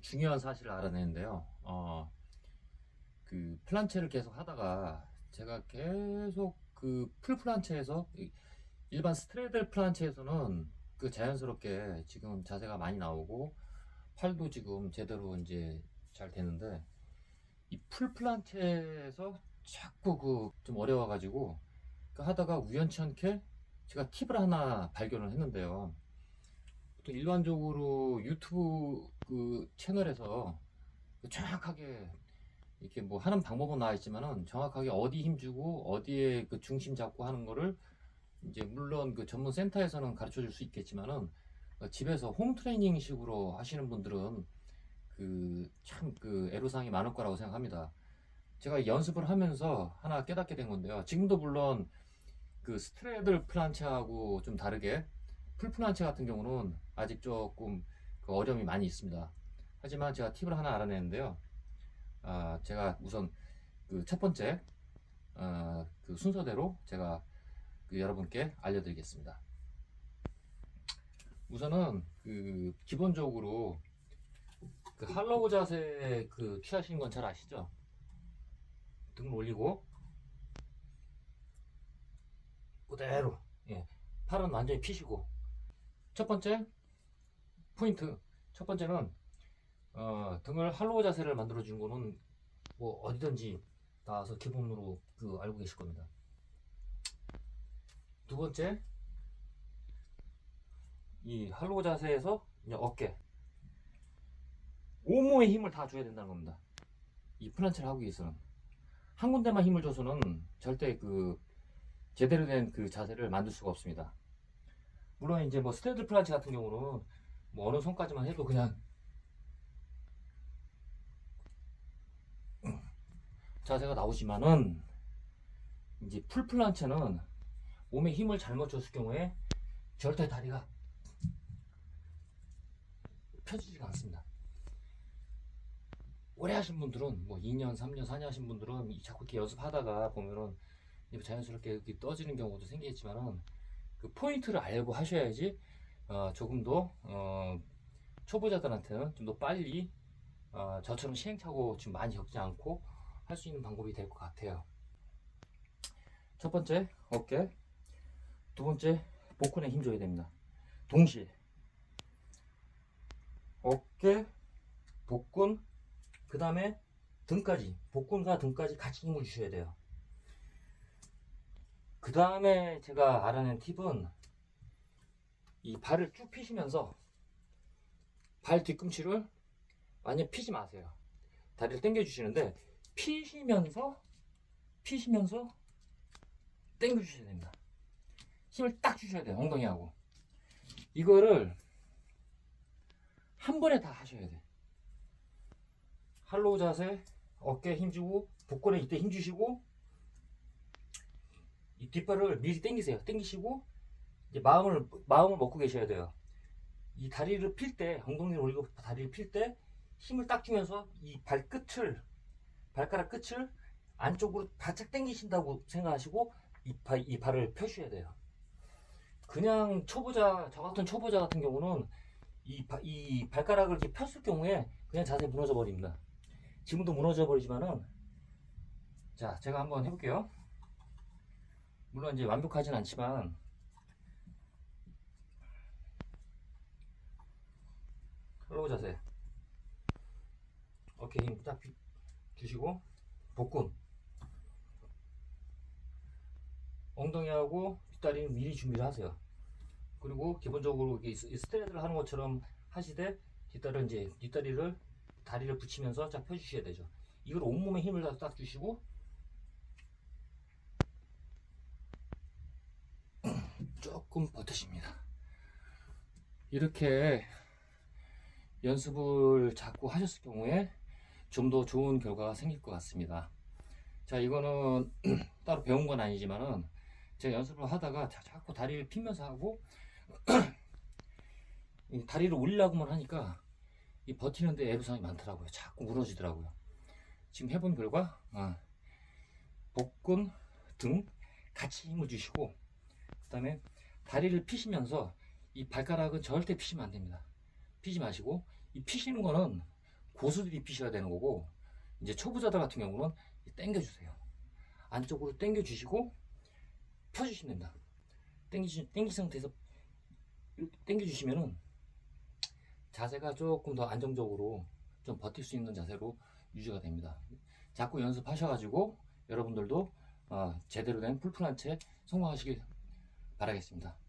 중요한 사실을 알아내는데요. 어, 그 플란체를 계속 하다가 제가 계속 그 풀플란체에서 이- 일반 스트레들 플란체에서는 그 자연스럽게 지금 자세가 많이 나오고 팔도 지금 제대로 이제 잘 되는데 이 풀플란체에서 자꾸 그 좀 어려워가지고 그 하다가 우연치 않게 제가 팁을 하나 발견을 했는데요. 보통 일반적으로 유튜브 그 채널에서 그 정확하게 이렇게 뭐 하는 방법은 나와 있지만은 정확하게 어디 힘주고 어디에 그 중심 잡고 하는 거를 이제 물론 그 전문 센터에서는 가르쳐 줄 수 있겠지만은 어, 집에서 홈 트레이닝 식으로 하시는 분들은 그참그 애로사항이 많을 거라고 생각합니다. 제가 연습을 하면서 하나 깨닫게 된 건데요. 지금도 물론 그 스트레들 플란체하고 좀 다르게 풀 플란체 같은 경우는 아직 조금 그 어려움이 많이 있습니다. 하지만 제가 팁을 하나 알아내는데요. 아, 제가 우선 그 첫 번째 아, 그 순서대로 제가 그 여러분께 알려드리겠습니다. 우선은 그 기본적으로 그 할로우 자세 그 취하시는 건 잘 아시죠? 등을 올리고 그대로 예, 팔은 완전히 피시고 첫 번째 포인트 첫 번째는 어, 등을 할로우 자세를 만들어 주는 거는 뭐 어디든지 나와서 기본으로 그 알고 계실 겁니다. 두 번째 이 할로우 자세에서 어깨 온몸에 힘을 다 줘야 된다는 겁니다. 이 플란체를 하기 위해서는 한 군데만 힘을 줘서는 절대 그 제대로 된 그 자세를 만들 수가 없습니다. 물론 이제 뭐 스테드 플란체 같은 경우는 뭐 어느 손까지만 해도 그냥 자세가 나오지만은 이제 풀 플란체는 몸에 힘을 잘못 줬을 경우에 절대 다리가 펴지지가 않습니다. 오래 하신 분들은 뭐 2년, 3년, 4년 하신 분들은 이 자꾸 이렇게 연습하다가 보면은 자연스럽게 이렇게 떠지는 경우도 생기겠지만은 그 포인트를 알고 하셔야지 어, 조금 더 어, 초보자들한테는 좀 더 빨리 어, 저처럼 시행착오 지금 많이 겪지 않고 할 수 있는 방법이 될 것 같아요. 첫 번째 어깨, 두 번째 복근에 힘 줘야 됩니다. 동시에 어깨, 복근, 그 다음에 등까지 복근과 등까지 같이 힘을 주셔야 돼요. 그 다음에 제가 알아낸 팁은 이 발을 쭉 피시면서 발 뒤꿈치를 완전 피지 마세요. 다리를 당겨 주시는데 피시면서 피시면서 당겨 주셔야 됩니다. 힘을 딱 주셔야 돼요. 엉덩이하고. 이거를 한 번에 다 하셔야 돼. 할로우 자세, 어깨에 힘주고 복근에 이때 힘주시고 이 뒷발을 미리 당기세요. 당기시고 이제 마음을 마음을 먹고 계셔야 돼요. 이 다리를 필 때 엉덩이를 올리고 다리를 필 때 힘을 딱 주면서 이 발끝을 발가락 끝을 안쪽으로 바짝 당기신다고 생각하시고 이, 발, 이 발을 펴셔야 돼요. 그냥 초보자 저 같은 초보자 같은 경우는 이, 바- 이 발가락을 이렇게 폈을 경우에 그냥 자세 무너져 버립니다. 지금도 무너져 버리지만은 자 제가 한번 해볼게요. 물론 이제 완벽하진 않지만 흘러오 자세 어깨 힘 딱 주시고 복근 엉덩이하고 뒷다리는 미리 준비를 하세요. 그리고 기본적으로 이게 스- 스트레이트를 하는 것처럼 하시되 뒷다리를 이제 뒷다리를 다리를 붙이면서 쫙 펴주셔야 되죠. 이걸 온몸에 힘을 다딱 주시고 조금 버티십니다. 이렇게 연습을 자꾸 하셨을 경우에 좀 더 좋은 결과가 생길 것 같습니다. 자, 이거는 따로 배운 건 아니지만은 제가 연습을 하다가 자- 자꾸 다리를 피면서 하고 이 다리를 올리려고만 하니까 이 버티는데 애로사항이 많더라고요. 자꾸 무너지더라고요. 지금 해본 결과 아, 복근, 등 같이 힘을 주시고 그 다음에 다리를 피시면서 이 발가락은 절대 피시면 안 됩니다. 피지 마시고 이 피시는 거는 고수들이 입히셔야 되는 거고 이제 초보자들 같은 경우는 당겨주세요. 안쪽으로 당겨주시고 펴주시면 된다. 당기시, 당기 상태에서 이렇게 당겨주시면은 자세가 조금 더 안정적으로 좀 버틸 수 있는 자세로 유지가 됩니다. 자꾸 연습하셔가지고 여러분들도 어, 제대로 된 풀플란체 성공하시길 바라겠습니다.